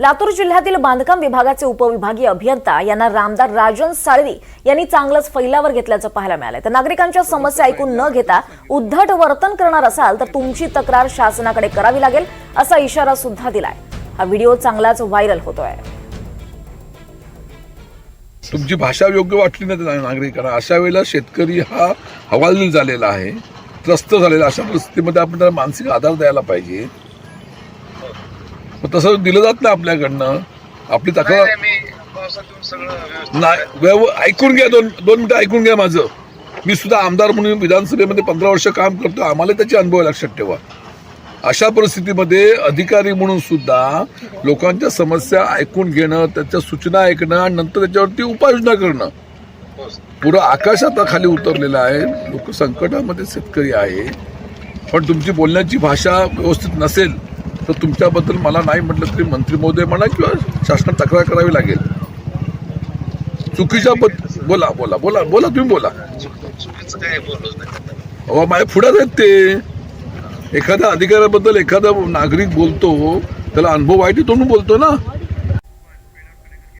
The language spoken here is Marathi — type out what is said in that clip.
लातूर जिल्ह्यातील बांधकाम विभागाचे उपविभागीय अभियंता यांना रामदार राजन साळवी यांनी चांगलंच फैलावर घेतल्याचं पाहायला मिळालं तर नागरिकांच्या समस्या ऐकून न घेता उद्धट वर्तन करणार असाल तर तुमची तक्रार शासनाकडे करावी लागेल असा इशारा सुद्धा दिलाय. हा व्हिडिओ चांगलाच व्हायरल होतोय. तुमची भाषा योग्य वाटली नाही नागरिकांना. अशा वेळेला शेतकरी हा हवालदिल झालेला आहे त्रस्त झालेला अशा परिस्थितीमध्ये आपण त्याला मानसिक आधार द्यायला पाहिजे. मग तसं दिलं जात नाही आपल्याकडनं. आपली तक्रार नाही, व्यव ऐकून घ्या दोन दोन मिनिटं ऐकून घ्या माझं. मी सुद्धा आमदार म्हणून विधानसभेमध्ये पंधरा वर्ष काम करतो आम्हाला त्याचे अनुभव लक्षात ठेवा. अशा परिस्थितीमध्ये अधिकारी म्हणून सुद्धा लोकांच्या समस्या ऐकून घेणं त्याच्या सूचना ऐकणं आणि नंतर त्याच्यावरती उपाययोजना करणं. पुरं आकाश आता खाली उतरलेलं आहे. लोक संकटामध्ये शेतकरी आहे. पण तुमची बोलण्याची भाषा व्यवस्थित नसेल तर तुमच्याबद्दल मला नाही म्हटलं तरी मंत्री महोदय म्हणा किंवा शासनात तक्रार करावी लागेल. चुकीच्या बद्दल बोला बोला बोला बोला तुम्ही बोला. अहो माझ्या पुढ्यात आहेत ते. एखाद्या अधिकाऱ्याबद्दल एखादा नागरिक बोलतो त्याला अनुभव वाईट येतो म्हणून बोलतो ना.